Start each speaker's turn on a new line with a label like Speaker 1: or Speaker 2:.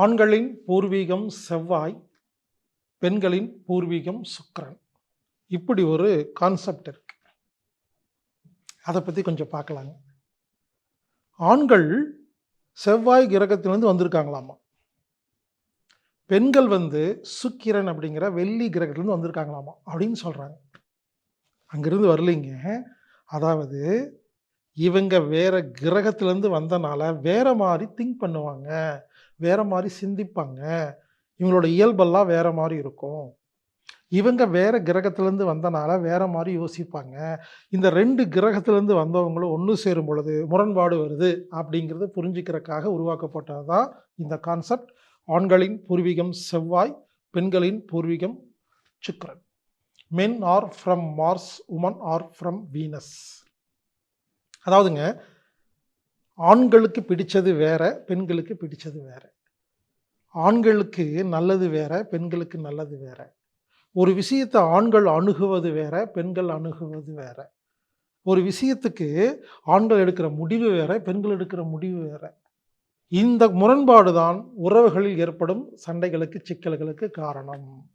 Speaker 1: ஆண்களின் பூர்வீகம் செவ்வாய் பெண்களின் பூர்வீகம் சுக்கிரன். இப்படி ஒரு கான்செப்ட் இருக்கு. அதை பற்றி கொஞ்சம் பார்க்கலாங்க. ஆண்கள் செவ்வாய் கிரகத்திலிருந்து வந்திருக்காங்களாமா? பெண்கள் வந்து சுக்கிரன் அப்படிங்கிற வெள்ளி கிரகத்திலேருந்து வந்திருக்காங்களாமா? அப்படின்னு சொல்கிறாங்க அங்கேருந்து வரலைங்க. அதாவது இவங்க வேற கிரகத்திலேருந்து வந்தனால வேறு மாதிரி திங்க் பண்ணுவாங்க. வேறு மாதிரி சிந்திப்பாங்க. இவங்களோட இயல்பெல்லாம் வேறு மாதிரி இருக்கும். இவங்க வேறு கிரகத்துலேருந்து வந்தனால வேறு மாதிரி யோசிப்பாங்க. இந்த ரெண்டு கிரகத்திலேருந்து வந்தவங்களும் ஒன்று சேரும் பொழுது முரண்பாடு வருது அப்படிங்கிறத புரிஞ்சுக்கிறக்காக உருவாக்கப்பட்டது தான் இந்த கான்செப்ட் ஆண்களின் பூர்வீகம் செவ்வாய் பெண்களின் பூர்வீகம் சுக்கரன். Men are from Mars women are from Venus அதாவதுங்க ஆண்களுக்கு பிடித்தது வேற பெண்களுக்கு பிடித்தது வேற. ஆண்களுக்கு நல்லது வேற பெண்களுக்கு நல்லது வேற. ஒரு விஷயத்தை ஆண்கள் அணுகுவது வேற பெண்கள் அணுகுவது வேற. ஒரு விஷயத்துக்கு ஆண்கள் எடுக்கிற முடிவு வேற பெண்கள் எடுக்கிற முடிவு வேற. இந்த முரண்பாடு தான் உறவுகளில் ஏற்படும் சண்டைகளுக்கு சிக்கல்களுக்கு காரணம்.